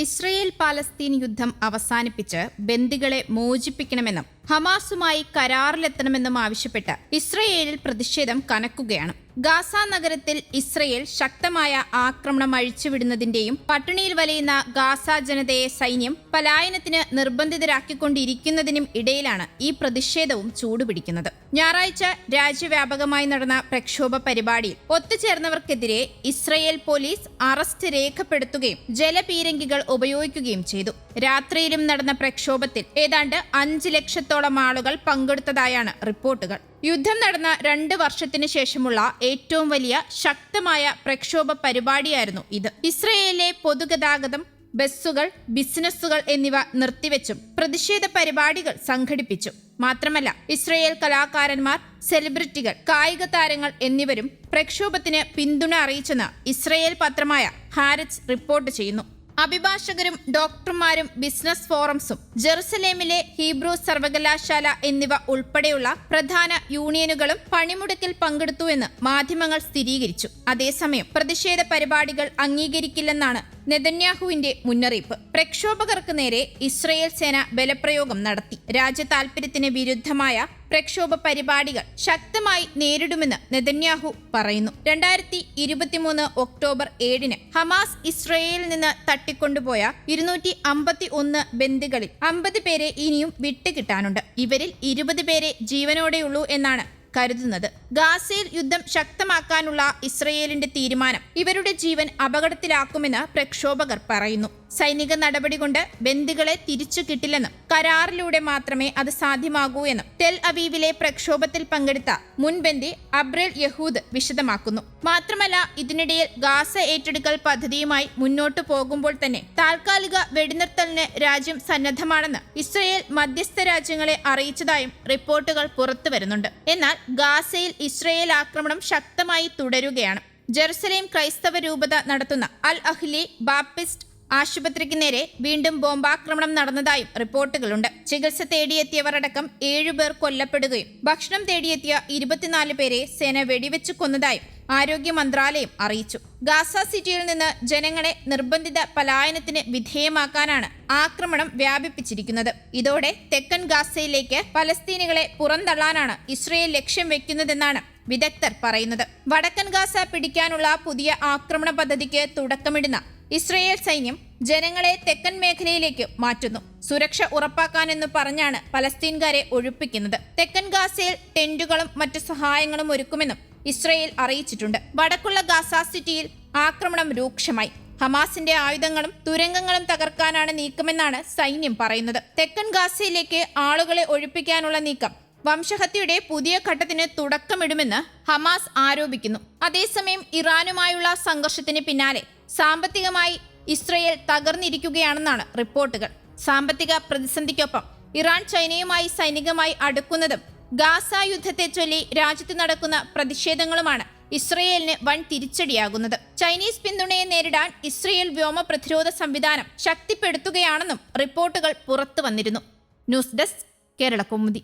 Israel Palestine യുദ്ധം അവസാനിപ്പിച്ച് ബന്ദികളെ മോചിപ്പിക്കണമെന്നും ഹമാസുമായി കരാറിലെത്തണമെന്നും ആവശ്യപ്പെട്ട് ഇസ്രയേലിൽ പ്രതിഷേധം കനക്കുകയാണ്. ഗാസ നഗരത്തിൽ ഇസ്രയേൽ ശക്തമായ ആക്രമണം അഴിച്ചുവിടുന്നതിന്റെയും പട്ടിണിയിൽ വലയുന്ന ഗാസ ജനതയെ സൈന്യം പലായനത്തിന് നിർബന്ധിതരാക്കിക്കൊണ്ടിരിക്കുന്നതിനും ഇടയിലാണ് ഈ പ്രതിഷേധവും ചൂടുപിടിക്കുന്നത്. ഞായറാഴ്ച രാജ്യവ്യാപകമായി നടന്ന പ്രക്ഷോഭ പരിപാടിയിൽ ഒത്തുചേർന്നവർക്കെതിരെ ഇസ്രയേൽ പോലീസ് അറസ്റ്റ് രേഖപ്പെടുത്തുകയും ജലപീരങ്കികൾ ഉപയോഗിക്കുകയും ചെയ്തു. രാത്രിയിലും നടന്ന പ്രക്ഷോഭത്തിൽ ഏതാണ്ട് അഞ്ച് ലക്ഷത്തോളം ആളുകൾ പങ്കെടുത്തതായാണ് റിപ്പോർട്ടുകൾ. യുദ്ധം നടന്ന രണ്ട് വർഷത്തിന് ശേഷമുള്ള ഏറ്റവും വലിയ ശക്തമായ പ്രക്ഷോഭ പരിപാടിയായിരുന്നു ഇത്. ഇസ്രയേലിലെ പൊതുഗതാഗതം ബസ്സുകൾ ബിസിനസ്സുകൾ എന്നിവ നിർത്തിവെച്ചും പ്രതിഷേധ പരിപാടികൾ സംഘടിപ്പിച്ചു. മാത്രമല്ല ഇസ്രയേൽ കലാകാരന്മാർ സെലിബ്രിറ്റികൾ കായിക താരങ്ങൾ എന്നിവരും പ്രക്ഷോഭത്തിന് പിന്തുണ അറിയിച്ചെന്ന് ഇസ്രയേൽ പത്രമായ ഹാരറ്റ്സ് റിപ്പോർട്ട് ചെയ്യുന്നു. അഭിഭാഷകരും ഡോക്ടർമാരും ബിസിനസ് ഫോറംസും ജെറുസലേമിലെ ഹീബ്രു സർവകലാശാല എന്നിവ ഉൾപ്പെടെയുള്ള പ്രധാന യൂണിയനുകളും പണിമുടക്കിൽ പങ്കെടുത്തുവെന്ന് മാധ്യമങ്ങൾ സ്ഥിരീകരിച്ചു. അതേസമയം പ്രതിഷേധ പരിപാടികൾ അംഗീകരിക്കില്ലെന്നാണ് നെതന്യാഹുവിന്റെ മുന്നറിയിപ്പ്. പ്രക്ഷോഭകർക്ക് നേരെ ഇസ്രയേൽ സേന ബലപ്രയോഗം നടത്തി. രാജ്യ താൽപര്യത്തിന് വിരുദ്ധമായ പ്രക്ഷോഭ പരിപാടികൾ ശക്തമായി നേരിടുമെന്ന് നെതന്യാഹു പറയുന്നു. രണ്ടായിരത്തി ഇരുപത്തിമൂന്ന് ഒക്ടോബർ ഏഴിന് ഹമാസ് ഇസ്രയേലിൽ നിന്ന് തട്ടിക്കൊണ്ടുപോയ ഇരുന്നൂറ്റി അമ്പത്തി ഒന്ന് ബന്ദികളിൽ അമ്പത് പേരെ ഇനിയും വിട്ടുകിട്ടാനുണ്ട്. ഇവരിൽ ഇരുപത് പേരെ ജീവനോടെയുള്ളൂ എന്നാണ് കരുതുന്നത്. ഗാസയിൽ യുദ്ധം ശക്തമാക്കാനുള്ള ഇസ്രയേലിന്റെ തീരുമാനം ഇവരുടെ ജീവൻ അപകടത്തിലാക്കുമെന്ന് പ്രക്ഷോഭകർ പറയുന്നു. സൈനിക നടപടി കൊണ്ട് ബന്ദികളെ തിരിച്ചു കിട്ടില്ലെന്നും കരാറിലൂടെ മാത്രമേ അത് സാധ്യമാകൂ എന്നും ടെൽ അവീവിലെ പ്രക്ഷോഭത്തിൽ പങ്കെടുത്ത മുൻ അബ്രൽ യഹൂദ് വിശദമാക്കുന്നു. മാത്രമല്ല ഇതിനിടയിൽ ഗാസ ഏറ്റെടുക്കൽ പദ്ധതിയുമായി മുന്നോട്ടു പോകുമ്പോൾ തന്നെ താൽക്കാലിക വെടിനിർത്തലിന് രാജ്യം സന്നദ്ധമാണെന്ന് ഇസ്രയേൽ മധ്യസ്ഥ രാജ്യങ്ങളെ അറിയിച്ചതായും റിപ്പോർട്ടുകൾ പുറത്തു വരുന്നുണ്ട്. എന്നാൽ ഗാസയിൽ ഇസ്രയേൽ ആക്രമണം ശക്തമായി തുടരുകയാണ്. ജെറുസലേം ക്രൈസ്തവ രൂപത നടത്തുന്ന അൽ അഹ്ലി ബാപ്പിസ്റ്റ് ആശുപത്രിക്ക് നേരെ വീണ്ടും ബോംബാക്രമണം നടന്നതായും റിപ്പോർട്ടുകളുണ്ട്. ചികിത്സ തേടിയെത്തിയവർ അടക്കം ഏഴുപേർ കൊല്ലപ്പെടുകയും ഭക്ഷണം തേടിയെത്തിയ ഇരുപത്തിനാല് പേരെ സേന വെടിവെച്ച് കൊന്നതായും ആരോഗ്യ മന്ത്രാലയം അറിയിച്ചു. ഗാസ സിറ്റിയിൽ നിന്ന് ജനങ്ങളെ നിർബന്ധിത പലായനത്തിന് വിധേയമാക്കാനാണ് ആക്രമണം വ്യാപിപ്പിച്ചിരിക്കുന്നത്. ഇതോടെ തെക്കൻ ഗാസയിലേക്ക് പലസ്തീനികളെ പുറന്തള്ളാനാണ് ഇസ്രയേൽ ലക്ഷ്യം വെക്കുന്നതെന്നാണ് വിദഗ്ധർ പറയുന്നത്. വടക്കൻ ഗാസ പിടിക്കാനുള്ള പുതിയ ആക്രമണ പദ്ധതിക്ക് തുടക്കമിടുന്ന ഇസ്രയേൽ സൈന്യം ജനങ്ങളെ തെക്കൻ മേഖലയിലേക്ക് മാറ്റുന്നു. സുരക്ഷ ഉറപ്പാക്കാനെന്ന് പറഞ്ഞാണ് പലസ്തീൻകാരെ ഒഴിപ്പിക്കുന്നത്. തെക്കൻ ഗാസയിൽ ടെന്റുകളും മറ്റു സഹായങ്ങളും ഒരുക്കുമെന്നും ഇസ്രയേൽ അറിയിച്ചിട്ടുണ്ട്. വടക്കുള്ള ഗാസ സിറ്റിയിൽ ആക്രമണം രൂക്ഷമായി. ഹമാസിന്റെ ആയുധങ്ങളും തുരങ്കങ്ങളും തകർക്കാനാണ് നീക്കമെന്നാണ് സൈന്യം പറയുന്നത്. തെക്കൻ ഗാസയിലേക്ക് ആളുകളെ ഒഴിപ്പിക്കാനുള്ള നീക്കം വംശഹത്യയുടെ പുതിയ ഘട്ടത്തിന് തുടക്കമിടുമെന്ന് ഹമാസ് ആരോപിക്കുന്നു. അതേസമയം ഇറാനുമായുള്ള സംഘർഷത്തിന് പിന്നാലെ സാമ്പത്തികമായി ഇസ്രയേൽ തകർന്നിരിക്കുകയാണെന്നാണ് റിപ്പോർട്ടുകൾ. സാമ്പത്തിക പ്രതിസന്ധിക്കൊപ്പം ഇറാൻ ചൈനയുമായി സൈനികമായി അടുക്കുന്നതും ഗാസ യുദ്ധത്തെ ചൊല്ലി രാജ്യത്ത് നടക്കുന്ന പ്രതിഷേധങ്ങളുമാണ് ഇസ്രയേലിന് വൻ തിരിച്ചടിയാകുന്നത് ചൈനീസ് പിന്തുണയെ നേരിടാൻ ഇസ്രയേൽ വ്യോമ പ്രതിരോധ സംവിധാനം ശക്തിപ്പെടുത്തുകയാണെന്നും റിപ്പോർട്ടുകൾ പുറത്തു വന്നിരുന്നു ന്യൂസ് ഡെസ്ക് കേരള കൗമുദി